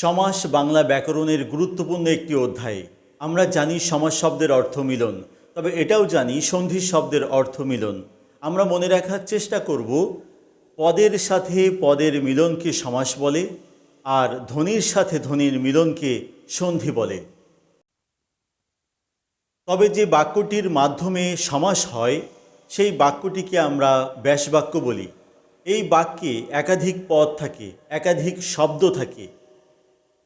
সমাস বাংলা ব্যাকরণের গুরুত্বপূর্ণ একটি অধ্যায়। আমরা জানি সমাস শব্দের অর্থ মিলন, তবে এটাও জানি সন্ধি শব্দের অর্থ মিলন। আমরা মনে রাখার চেষ্টা করব, পদের সাথে পদের মিলনকে সমাস বলে, আর ধ্বনির সাথে ধ্বনির মিলনকে সন্ধি বলে। তবে যে বাক্যটির মাধ্যমে সমাস হয়, সেই বাক্যটিকে আমরা ব্যাসবাক্য বলি। এই বাক্যে একাধিক পদ থাকে, একাধিক শব্দ থাকে।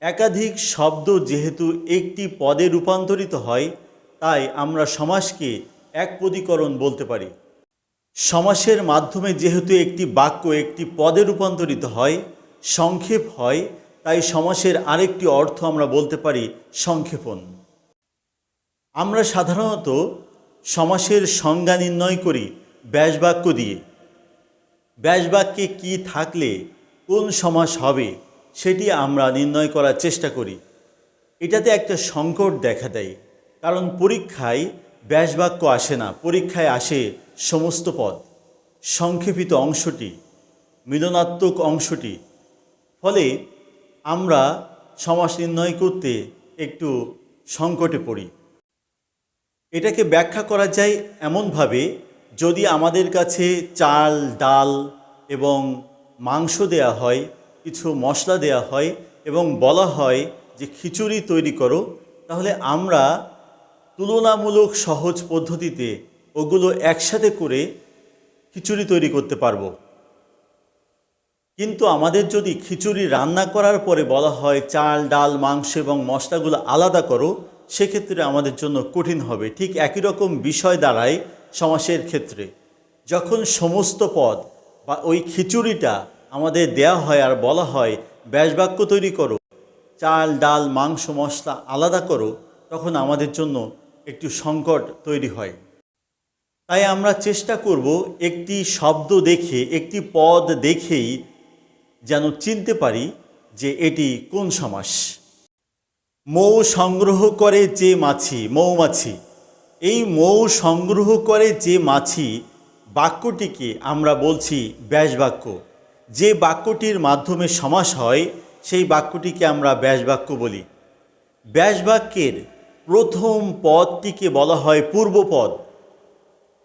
একাধিক শব্দ যেহেতু একটি পদে রূপান্তরিত হয়, তাই আমরা সমাসকে একপদীকরণ বলতে পারি। সমাসের মাধ্যমে যেহেতু একটি বাক্য একটি পদে রূপান্তরিত হয়, সংক্ষেপ হয়, তাই সমাসের আরেকটি অর্থ আমরা বলতে পারি সংক্ষেপণ। আমরা সাধারণত সমাসের সংজ্ঞা নির্ণয় করি ব্যাসবাক্য দিয়ে। ব্যাসবাক্যে কি থাকলে কোন সমাস হবে সেটি আমরা নির্ণয় করার চেষ্টা করি। এটাতে একটা সংকট দেখা দেয়, কারণ পরীক্ষায় ব্যাসবাক্য আসে না, পরীক্ষায় আসে সমস্ত পদ, সংক্ষেপিত অংশটি, মিলনাত্মক অংশটি। ফলে আমরা সমাস নির্ণয় করতে একটু সংকটে পড়ি। এটাকে ব্যাখ্যা করা যায় এমনভাবে, যদি আমাদের কাছে চাল, ডাল এবং মাংস দেয়া হয় কিছু মশলা দেয়া হয় এবং বলা হয় যে খিচুড়ি তৈরি করো, তাহলে আমরা তুলনামূলক সহজ পদ্ধতিতে ওগুলো একসাথে করে খিচুড়ি তৈরি করতে পারব। কিন্তু আমাদের যদি খিচুড়ি রান্না করার পরে বলা হয় চাল, ডাল, মাংস এবং মশলাগুলো আলাদা করো, সেক্ষেত্রে আমাদের জন্য কঠিন হবে। ঠিক একই রকম বিষয় দাঁড়ায় সমাসের ক্ষেত্রে। যখন সমস্ত পদ বা ওই খিচুড়িটা আমাদের দেয়া হয় আর বলা হয় ব্যাসবাক্য তৈরি করো। চাল, ডাল, মাংস, মশলা আলাদা করো, তখন আমাদের জন্য একটু সংকট তৈরি হয়। তাই আমরা চেষ্টা করব একটি শব্দ দেখে, একটি পদ দেখেই যেন চিনতে পারি যে এটি কোন সমাস। মৌ সংগ্রহ করে যে মাছি মৌমাছি এই মৌ সংগ্রহ করে যে মাছি, বাক্যটিকে আমরা বলছি ব্যাসবাক্য যে বাক্যটির মাধ্যমে সমাস হয়, সেই বাক্যটিকে আমরা ব্যাসবাক্য বলি। ব্যাসবাক্যের প্রথম পদটিকে বলা হয় পূর্বপদ।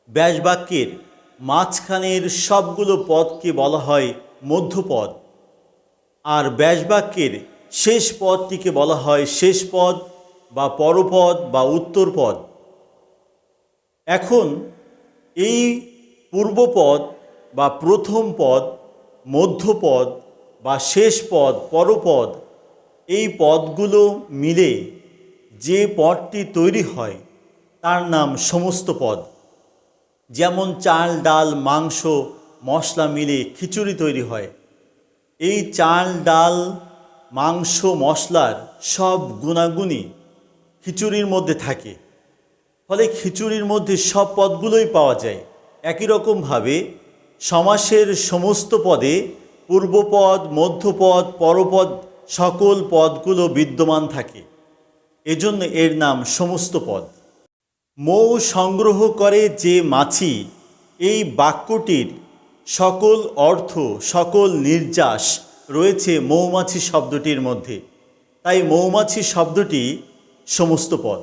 ব্যাসবাক্যের মাঝখানের সবগুলো পদকে বলা হয় মধ্যপদ। আর ব্যাসবাক্যের শেষ পদটিকে বলা হয় শেষ পদ বা পরপদ বা উত্তরপদ। এখন এই পূর্বপদ বা প্রথম পদ মধ্যপদ বা শেষ পদ পরপদ, এই পদগুলো মিলে যে পদটি তৈরি হয়, তার নাম সমস্ত পদ। যেমন চাল, ডাল, মাংস, মশলা মিলে খিচুড়ি তৈরি হয়। এই চাল, ডাল, মাংস, মশলার সব গুণাগুণই খিচুড়ির মধ্যে থাকে। ফলে খিচুড়ির মধ্যে সব পদগুলোই পাওয়া যায়। একই রকমভাবে সমাসের সমস্ত পদে পূর্বপদ, মধ্যপদ, পরপদ সকল পদগুলো বিদ্যমান থাকে। এজন্য এর নাম সমস্ত পদ। মৌ সংগ্রহ করে যে মাছি, এই বাক্যটির সকল অর্থ, সকল নির্যাস রয়েছে মৌমাছি শব্দটির মধ্যে। তাই মৌমাছি শব্দটি সমস্ত পদ।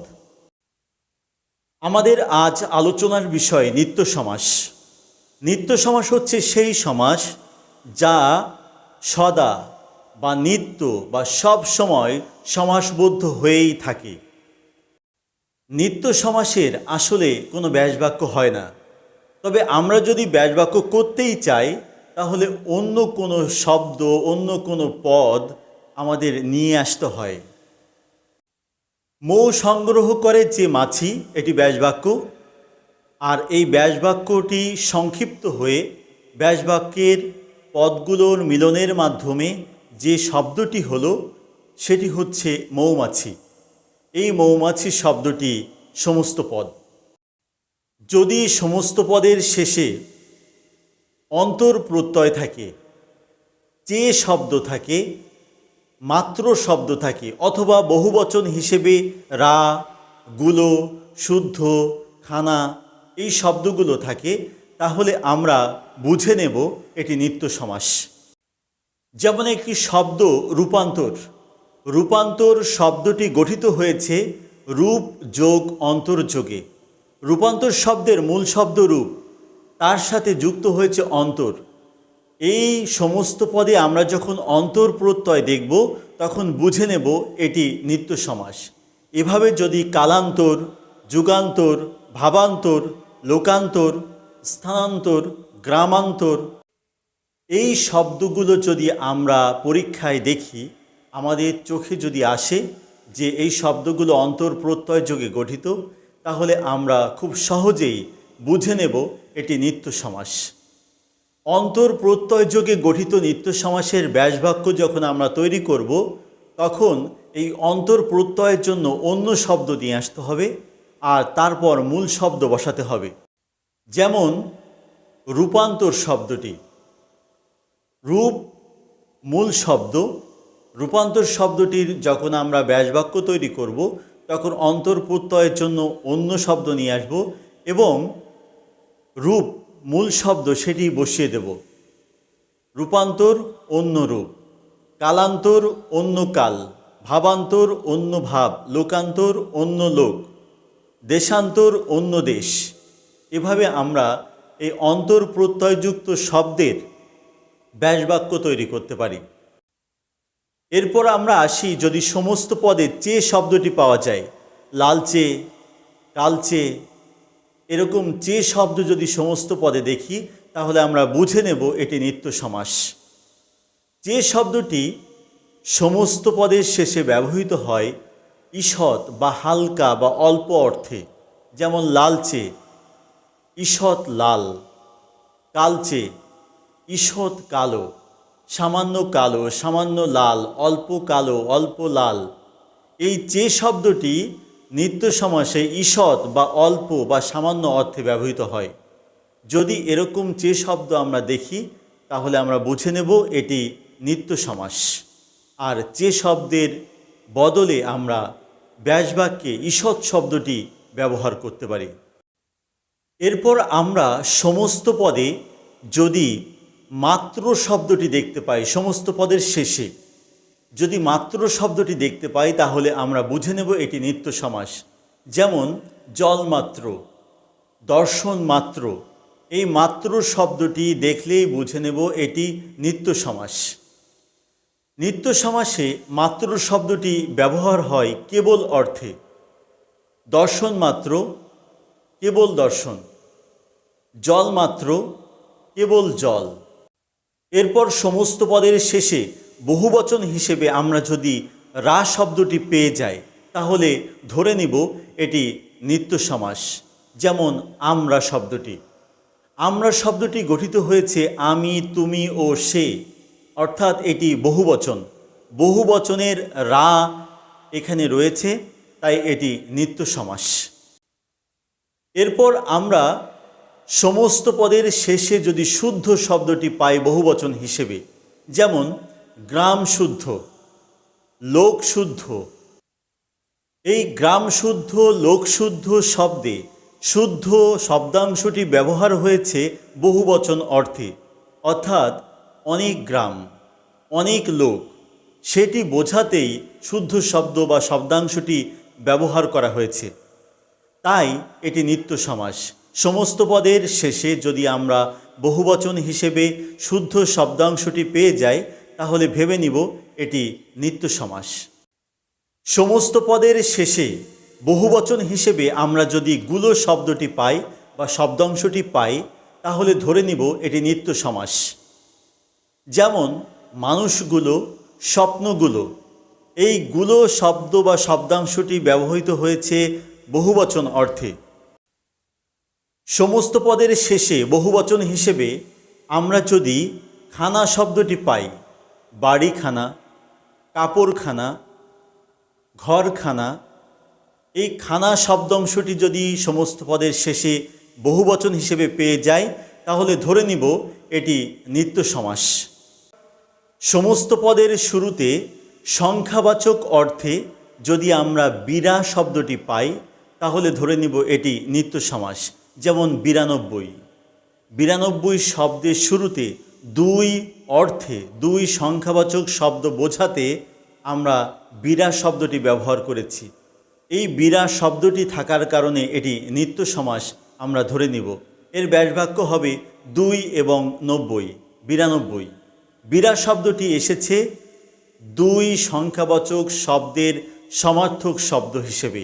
আমাদের আজ আলোচনার বিষয় নিত্য সমাস নিত্য সমাস হচ্ছে সেই সমাস যা সদা বা নিত্য বা সব সময় সমাসবদ্ধ হয়েই থাকে। নিত্য সমাসের আসলে কোনো ব্যাসবাক্য হয় না। তবে আমরা যদি ব্যাসবাক্য করতেই চাই, তাহলে অন্য কোনো শব্দ, অন্য কোনো পদ আমাদের নিয়ে আসতে হয়। মৌ সংগ্রহ করে যে মাছি, এটি ব্যাসবাক্য। আর এই ব্যাসবাক্যটি সংক্ষিপ্ত হয়ে ব্যাসবাক্যের পদগুলোর মিলনের মাধ্যমে যে শব্দটি হলো, সেটি হচ্ছে মৌমাছি। এই মৌমাছি শব্দটি সমস্ত পদ। যদি সমস্ত পদের শেষে অন্তর প্রত্যয় থাকে, যে শব্দ থাকে, মাত্র শব্দ থাকে, অথবা বহুবচন হিসেবে রা, গুলো, শুদ্ধ, খানা এই শব্দগুলো থাকে, তাহলে আমরা বুঝে নেব এটি নিত্য সমাস। যেমন একটি শব্দ রূপান্তর। রূপান্তর শব্দটি গঠিত হয়েছে রূপ যোগ অন্তর্যোগে। রূপান্তর শব্দের মূল শব্দ রূপ, তার সাথে যুক্ত হয়েছে অন্তর। এই সমস্ত পদে আমরা যখন অন্তর প্রত্যয় দেখব, তখন বুঝে নেব এটি নিত্য সমাস। এভাবে যদি কালান্তর, যুগান্তর, ভাবান্তর লোকান্তর, স্থানান্তর, গ্রামান্তর। এই শব্দগুলো যদি আমরা পরীক্ষায় দেখি, আমাদের চোখে যদি আসে যে এই শব্দগুলো অন্তর প্রত্যয় যোগে গঠিত, তাহলে আমরা খুব সহজেই বুঝে নেব এটি নিত্য সমাস অন্তর প্রত্যয় যোগে গঠিত নিত্য সমাসের ব্যাসবাক্য যখন আমরা তৈরি করব, তখন এই অন্তর প্রত্যয়ের জন্য অন্য শব্দ নিয়ে আসতে হবে। আর তারপর মূল শব্দ বসাতে হবে। যেমন, রূপান্তর শব্দটি। রূপ, মূল শব্দ। রূপান্তর শব্দটির যখন আমরা ব্যাসবাক্য তৈরি করব, তখন অন্তর প্রত্যয়ের জন্য অন্য শব্দ নিয়ে আসব এবং রূপ, মূল শব্দ সেটি বসিয়ে দেব। রূপান্তর, অন্য রূপ। কালান্তর, অন্য কাল। ভাবান্তর, অন্য ভাব। লোকান্তর, অন্য লোক। দেশান্তর অন্য দেশ। এভাবে আমরা এই অন্তর প্রত্যয়যুক্ত শব্দের ব্যাসবাক্য তৈরি করতে পারি। এরপর আমরা আসি যদি সমস্ত পদে চে শব্দটি পাওয়া যায় লালচে কালচে এরকম চে শব্দ যদি সমস্ত পদে দেখি, তাহলে আমরা বুঝে নেব এটি নিত্য সমাস। যে শব্দটি সমস্ত পদের শেষে ব্যবহৃত হয় ঈষৎ বা হালকা বা অল্প অর্থে, যেমন লালচে, ঈষৎ লাল, কালচে, ঈষৎ কালো, সামান্য কালো, সামান্য লাল, অল্প কালো, অল্প লাল। এই চে শব্দটি নিত্য সমাসে ঈষৎ বা অল্প বা সামান্য অর্থে ব্যবহৃত হয়। যদি এরকম চে শব্দ আমরা দেখি, তাহলে আমরা বুঝে নেব এটি নিত্য সমাস। আর চে শব্দের বদলে আমরা ব্যাসবাক্যে ঈষৎ শব্দটি ব্যবহার করতে পারি। এরপর আমরা সমস্ত পদে যদি মাত্র শব্দটি দেখতে পাই, সমস্ত পদের শেষে যদি মাত্র শব্দটি দেখতে পাই, তাহলে আমরা বুঝে নেব এটি নিত্য সমাস। যেমন জলমাত্র দর্শন মাত্র, এই মাত্র শব্দটি দেখলেই বুঝে নেব এটি নিত্য সমাস। নিত্য সমাসে মাত্র শব্দটি ব্যবহার হয় কেবল অর্থে। দর্শন মাত্র, কেবল দর্শন। জল মাত্র, কেবল জল। এরপর সমস্ত পদের শেষে বহুবচন হিসেবে আমরা যদি রা শব্দটি পেয়ে যাই, তাহলে ধরে নিব এটি নিত্য সমাস, যেমন আমরা শব্দটি। আমরা শব্দটি গঠিত হয়েছে আমি, তুমি ও সে। অর্থাৎ এটি বহুবচন। বহুবচনের রা এখানে রয়েছে, তাই এটি নিত্য সমাস এরপর আমরা সমস্ত পদের শেষে যদি শুদ্ধ শব্দটি পাই বহুবচন হিসেবে, যেমন গ্রাম শুদ্ধ, লোক শুদ্ধ। এই গ্রাম শুদ্ধ লোকশুদ্ধ শব্দে শুদ্ধ শব্দাংশটি ব্যবহার হয়েছে বহুবচন অর্থে। অর্থাৎ অনেক গ্রাম, অনেক লোক, সেটি বোঝাতেই শুদ্ধ শব্দ বা শব্দাংশটি ব্যবহার করা হয়েছে। তাই এটি নিত্য সমাস। সমস্ত পদের শেষে যদি আমরা বহুবচন হিসেবে শুদ্ধ শব্দাংশটি পেয়ে যাই, তাহলে ভেবে নিব এটি নিত্য সমাস। সমস্ত পদের শেষে বহুবচন হিসেবে আমরা যদি গুলো শব্দটি পাই বা শব্দাংশটি পাই, তাহলে ধরে নিব এটি নিত্য সমাস। যেমন মানুষগুলো স্বপ্নগুলো, এই গুলো শব্দ বা শব্দাংশটি ব্যবহৃত হয়েছে বহুবচন অর্থে। সমস্ত পদের শেষে বহুবচন হিসেবে আমরা যদি খানা শব্দটি পাই, বাড়িখানা, কাপড়খানা, ঘরখানা, এই খানা শব্দাংশটি যদি সমস্ত পদের শেষে বহুবচন হিসেবে পেয়ে যাই তাহলে ধরে নিব এটি নিত্য সমাস সমস্ত পদের শুরুতে সংখ্যাবাচক অর্থে যদি আমরা বিরা শব্দটি পাই, তাহলে ধরে নিব এটি নিত্য সমাস, যেমন বিরানব্বই। বিরানব্বই শব্দের শুরুতে দুই অর্থে, দুই সংখ্যাবাচক শব্দ বোঝাতে আমরা বিরা শব্দটি ব্যবহার করেছি। এই বিরা শব্দটি থাকার কারণে এটি নিত্য সমাস আমরা ধরে নিব। এর ব্যাসবাক্য হবে দুই এবং নব্বই, বিরানব্বই। বিরাট শব্দটি এসেছে দুই সংখ্যাবাচক শব্দের সমার্থক শব্দ হিসেবে।